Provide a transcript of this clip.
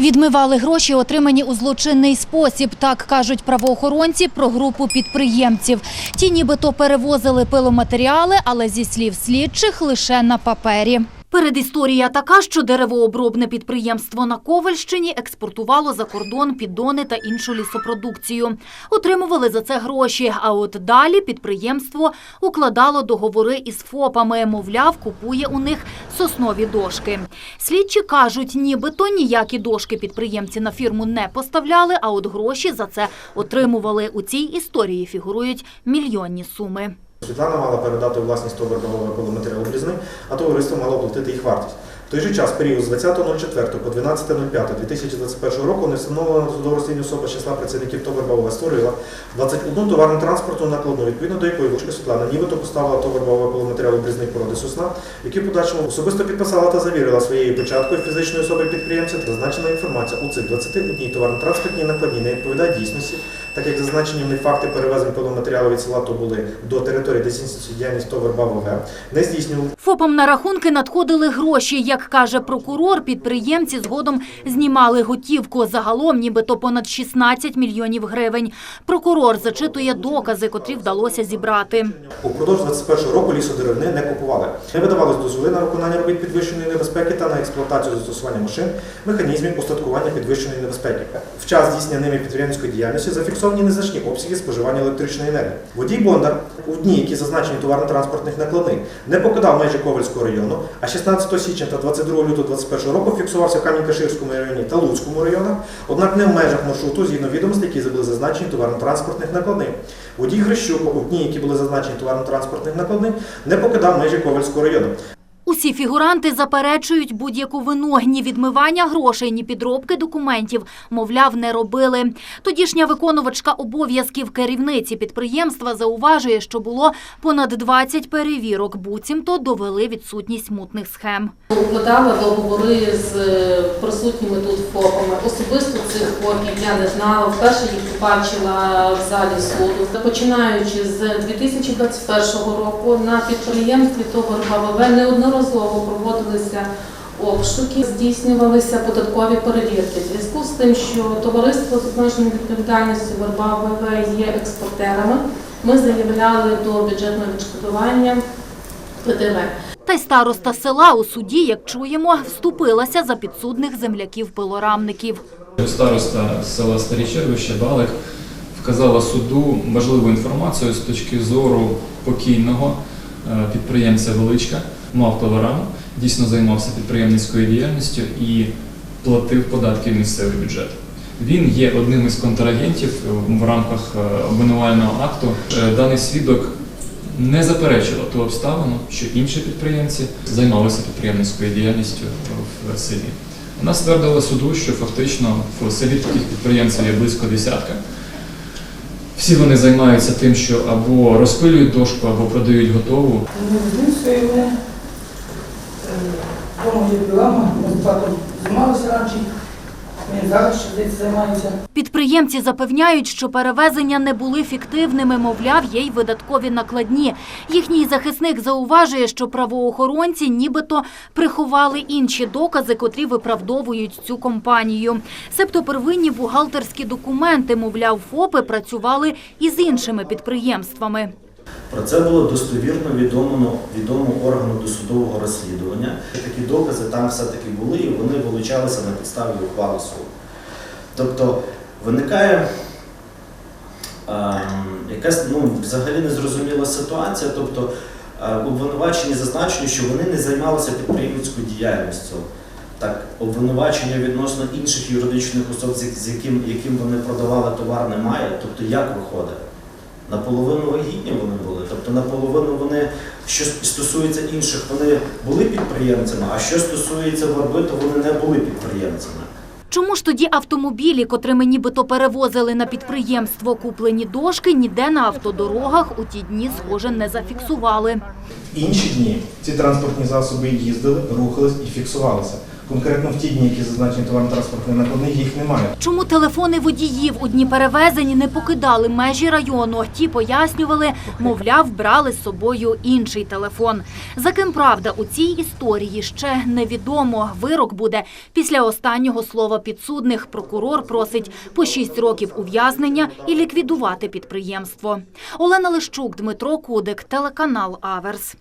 Відмивали гроші, отримані у злочинний спосіб. Так кажуть правоохоронці про групу підприємців. Ті нібито перевозили пиломатеріали, але зі слів слідчих лише на папері. Передісторія така, що деревообробне підприємство на Ковальщині експортувало за кордон піддони та іншу лісопродукцію. Отримували за це гроші. А от далі підприємство укладало договори із ФОПами, мовляв, купує у них соснові дошки. Слідчі кажуть, нібито ніякі дошки підприємці на фірму не поставляли, а от гроші за це отримували. У цій історії фігурують мільйонні суми. Світлана мала передати у власність товарного пиломатеріалу Блізни, а товариство мало оплатити їх вартість. В той же час, період з 20.04 по 12.05.2021 року не встановлена судово розслідування особа числа працівників Товарбавова створила 21 товарну транспортну накладну, відповідно до якої Лучка Світлана нібито поставила товарбавовий пиломатеріал Блізни породи сосна, які в подальшому особисто підписала та завірила своєю печаткою фізичної особи підприємця. Зазначена інформація у цих 21 товарно-транспортній накладній не відповідає дійсності, так як зазначені в них факти перевезень пиломатеріалу від села то були до території, де здійснюється діяльність Товарбав не здійснювали ФОПам на рахунки надходили гроші. Як каже прокурор, підприємці згодом знімали готівку. Загалом нібито понад 16 мільйонів гривень. Прокурор зачитує докази, котрі вдалося зібрати. Упродовж 21 року лісодеревини не купували. Не видавалось дозволи на виконання робіт підвищеної небезпеки та на експлуатацію застосування машин, механізмів устаткування підвищеної небезпеки. В час здійснення ними підприємницької діяльності зафіксовані незначні обсяги споживання електричної енергії. Водій Бондар у дні, які зазначені товарно-транспортних накладних, не покидав межі Ковальського району, а 16 січня та 22 лютого 21 року фіксувався в Камінь-Каширському районі та Луцькому районах, однак не в межах маршруту згідно відомостей, які були зазначені товарно-транспортних накладних. Водій Грищук у дні, які були зазначені товарно-транспортних накладних, не покидав межі Ковальського району. Усі фігуранти заперечують будь-яку вину. Ні відмивання грошей, ні підробки документів, мовляв, не робили. Тодішня виконувачка обов'язків керівниці підприємства зауважує, що було понад 20 перевірок. Буцімто довели відсутність мутних схем. Укладали договори з е, присутніми тут ФОПами. Особисто ФОПів я не знала. Вперше їх побачила в залі суду. Починаючи з 2021 року на підприємстві того РБВ неодноразово проводилися обшуки, здійснювалися податкові перевірки. В зв'язку з тим, що товариство з обмеженою відповідальністю ВРБВ є експортерами, ми заявляли до бюджетного відшкодування ПДВ. Та й староста села у суді, як чуємо, вступилася за підсудних земляків-пилорамників. Староста села Старі Червище Балик вказала суду важливу інформацію з точки зору покійного е, підприємця Величка, мав товарам, дійсно займався підприємницькою діяльністю і платив податки в місцевий бюджет. Він є одним із контрагентів е, в рамках е, обвинувального акту. Даний свідок не заперечила ту обставину, що інші підприємці займалися підприємницькою діяльністю в селі. Вона ствердила суду, що фактично в селі таких підприємців є близько десятка. Всі вони займаються тим, що або розпилюють дошку, або продають готову. Вдома є пілама, ми з батом займалися раніше, Підприємці запевняють, що перевезення не були фіктивними, мовляв, є й видаткові накладні. Їхній захисник зауважує, що правоохоронці нібито приховали інші докази, котрі виправдовують цю компанію. Себто первинні бухгалтерські документи, мовляв, ФОПи працювали із іншими підприємствами. Про це було достовірно відомо, відомо органу досудового розслідування. Такі докази там все-таки були і вони вилучалися на підставі ухвали суду. Тобто виникає ем, якась ну, взагалі незрозуміла ситуація. Тобто е, обвинувачені зазначені, що вони не займалися підприємницькою діяльністю. Так, обвинувачення відносно інших юридичних особ, з яким, яким вони продавали товар, немає. Тобто як виходить? Наполовину вагітні вони були, тобто наполовину вони, що стосується інших, вони були підприємцями, а що стосується борби, то вони не були підприємцями. Чому ж тоді автомобілі, котрими нібито перевозили на підприємство куплені дошки, ніде на автодорогах у ті дні, схоже, не зафіксували? Інші дні ці транспортні засоби їздили, рухались і фіксувалися. Конкретно в ті дні, які зазначені товарно-транспортні накладних, їх немає. Чому телефони водіїв у дні перевезень не покидали межі району? Ті пояснювали, мовляв, брали з собою інший телефон. За ким правда у цій історії ще невідомо. Вирок буде після останнього слова підсудних. Прокурор просить по 6 років ув'язнення і ліквідувати підприємство. Олена Лищук, Дмитро Кудик, телеканал Аверс.